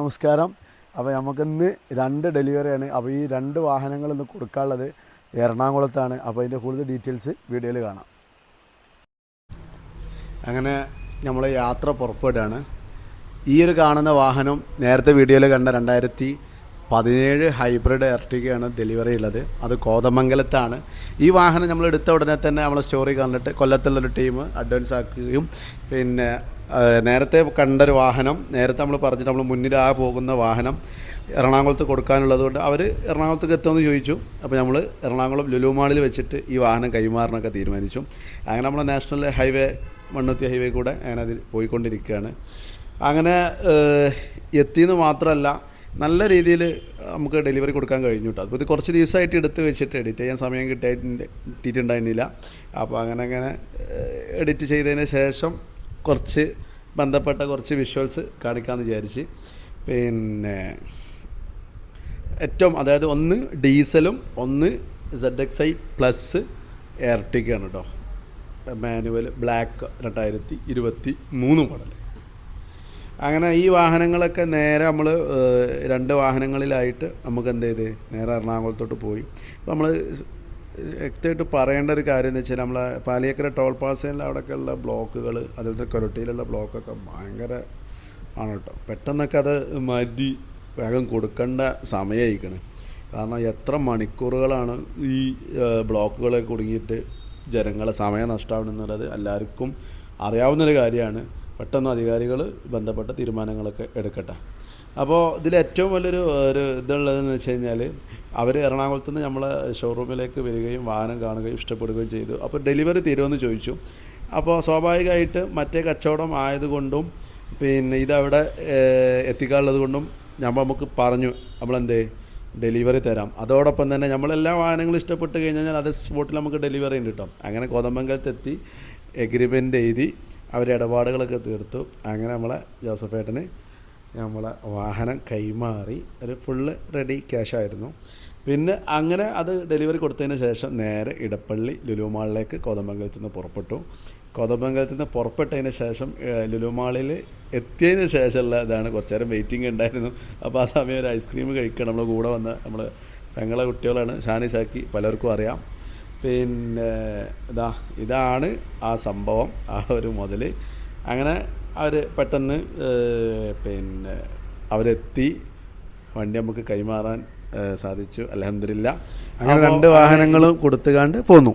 നമസ്കാരം. അപ്പോൾ നമുക്കിന്ന് രണ്ട് ഡെലിവറിയാണ് അപ്പോൾ ഈ രണ്ട് വാഹനങ്ങൾ ഇന്ന് കൊടുക്കാനുള്ളത് എറണാകുളത്താണ്. അപ്പോൾ അതിന്റെ കൂടുതൽ ഡീറ്റെയിൽസ് വീഡിയോയിൽ കാണാം. അങ്ങനെ നമ്മൾ യാത്ര പുറപ്പെടുകയാണ്. ഈ ഒരു കാണുന്ന വാഹനം നേരത്തെ വീഡിയോയിൽ കണ്ട രണ്ടായിരത്തി പതിനേഴ് ഹൈബ്രിഡ് എർട്ടിക്കയാണ് ഡെലിവറി ഉള്ളത്. അത് കോതമംഗലത്താണ്. ഈ വാഹനം നമ്മൾ എടുത്ത ഉടനെ തന്നെ നമ്മൾ സ്റ്റോറി കണ്ടിട്ട് കൊല്ലത്തുള്ളൊരു ടീം അഡ്വാൻസ് ആക്കുകയും പിന്നെ നേരത്തെ കണ്ടൊരു വാഹനം നേരത്തെ നമ്മൾ പറഞ്ഞിട്ട് നമ്മൾ മുന്നിൽ ആ പോകുന്ന വാഹനം എറണാകുളത്ത് കൊടുക്കാനുള്ളത് കൊണ്ട് അവർ എറണാകുളത്തേക്ക് എത്തുമെന്ന് ചോദിച്ചു. അപ്പോൾ നമ്മൾ എറണാകുളം ലുലുമാളിൽ വെച്ചിട്ട് ഈ വാഹനം കൈമാറാനൊക്കെ തീരുമാനിച്ചു. അങ്ങനെ നമ്മൾ നാഷണൽ ഹൈവേ മണ്ണുത്തി ഹൈവേ കൂടെ അങ്ങനെ അതിൽ പോയിക്കൊണ്ടിരിക്കുകയാണ്. അങ്ങനെ എത്തിയെന്ന് മാത്രമല്ല നല്ല രീതിയിൽ നമുക്ക് ഡെലിവറി കൊടുക്കാൻ കഴിഞ്ഞു കേട്ടോ അപ്പോൾ ഇത് കുറച്ച് ദിവസമായിട്ട് എടുത്ത് വെച്ചിട്ട് എഡിറ്റ് ചെയ്യാൻ സമയം കിട്ടായിട്ട് കിട്ടിയിട്ടുണ്ടായിരുന്നില്ല. അപ്പോൾ അങ്ങനെ അങ്ങനെ എഡിറ്റ് ചെയ്തതിന് ശേഷം കുറച്ച് ബന്ധപ്പെട്ട കുറച്ച് വിഷ്വൽസ് കാണിക്കാമെന്ന് വിചാരിച്ച്. പിന്നെ ഏറ്റവും അതായത് ഒന്ന് ഡീസലും ഒന്ന് സെഡ് എക്സ് ഐ പ്ലസ് എയർട്ടിക്കാണ് കേട്ടോ മാനുവൽ ബ്ലാക്ക് രണ്ടായിരത്തി ഇരുപത്തി മൂന്ന് മോഡൽ അങ്ങനെ ഈ വാഹനങ്ങളൊക്കെ നേരെ നമ്മൾ രണ്ട് വാഹനങ്ങളിലായിട്ട് നമുക്ക് എന്ത് ചെയ്ത്? നേരെ എറണാകുളത്തോട്ട് പോയി. നമ്മൾ വ്യക്തമായിട്ട് പറയേണ്ട ഒരു കാര്യം എന്ന് വെച്ചാൽ നമ്മളെ പാലിയക്കര ടോൾ പാസയിൽ അവിടെയൊക്കെയുള്ള ബ്ലോക്കുകൾ അതുപോലത്തെ കൊരട്ടിയിലുള്ള ബ്ലോക്കൊക്കെ ഭയങ്കര ആണ് കേട്ടോ. പെട്ടെന്നൊക്കെ അത് മാറ്റി വേഗം കൊടുക്കേണ്ട സമയമായിരിക്കണം. കാരണം എത്ര മണിക്കൂറുകളാണ് ഈ ബ്ലോക്കുകളെ കുടുങ്ങിയിട്ട് ജനങ്ങളെ സമയം നഷ്ടമാവുന്നുള്ളത് എല്ലാവർക്കും അറിയാവുന്നൊരു കാര്യമാണ്. പെട്ടെന്ന് അധികാരികൾ ബന്ധപ്പെട്ട തീരുമാനങ്ങളൊക്കെ എടുക്കട്ടെ. അപ്പോൾ ഇതിൽ ഏറ്റവും വലിയൊരു ഒരു ഇതുള്ളതെന്ന് വെച്ച് കഴിഞ്ഞാൽ അവർ എറണാകുളത്ത് നിന്ന് നമ്മൾ ഷോറൂമിലേക്ക് വരികയും വാഹനം കാണുകയും ഇഷ്ടപ്പെടുകയും ചെയ്തു. അപ്പോൾ ഡെലിവറി തരുമെന്ന് ചോദിച്ചു. അപ്പോൾ സ്വാഭാവികമായിട്ട് മറ്റേ കച്ചവടം ആയതുകൊണ്ടും പിന്നെ ഇതവിടെ എത്തിക്കാനുള്ളത് കൊണ്ടും നമ്മൾ നമുക്ക് പറഞ്ഞു നമ്മളെന്തേ? ഡെലിവറി തരാം. അതോടൊപ്പം തന്നെ നമ്മളെല്ലാ വാഹനങ്ങളും ഇഷ്ടപ്പെട്ട് കഴിഞ്ഞാൽ അത് സ്പോട്ടിൽ നമുക്ക് ഡെലിവറി ഉണ്ട് കേട്ടോ അങ്ങനെ കോതമംഗലത്തെത്തി എഗ്രിമെന്റ് എഴുതി അവർ ഇടപാടുകളൊക്കെ തീർത്തു. അങ്ങനെ നമ്മളെ ജോസഫേട്ടന് നമ്മളെ വാഹനം കൈമാറി ഒരു ഫുള്ള് റെഡി ക്യാഷായിരുന്നു പിന്നെ അങ്ങനെ അത് ഡെലിവറി കൊടുത്തതിന് ശേഷം നേരെ ഇടപ്പള്ളി ലുലുമാളിലേക്ക് കോതമംഗലത്ത് നിന്ന് പുറപ്പെട്ടു. കോതമംഗലത്ത് നിന്ന് പുറപ്പെട്ടതിന് ശേഷം ലുലുമാളിൽ എത്തിയതിന് ശേഷമുള്ള ഇതാണ് കുറച്ച് നേരം വെയിറ്റിംഗ് ഉണ്ടായിരുന്നു. അപ്പോൾ ആ സമയം ഒരു ഐസ്ക്രീം കഴിക്കണം. നമ്മൾ കൂടെ വന്ന് നമ്മൾ പെങ്ങളെ കുട്ടികളാണ് ഷാനി ഷാക്കി പലർക്കും അറിയാം. പിന്നെ ഇതാ ഇതാണ് ആ സംഭവം ആ ഒരു മുതൽ അങ്ങനെ അവർ പെട്ടെന്ന് പിന്നെ അവരെത്തി. വണ്ടി നമുക്ക് കൈമാറാൻ സാധിച്ചു. അലഹമില്ല അങ്ങനെ രണ്ട് വാഹനങ്ങളും കൊടുത്തുകാണ്ട് പോന്നു.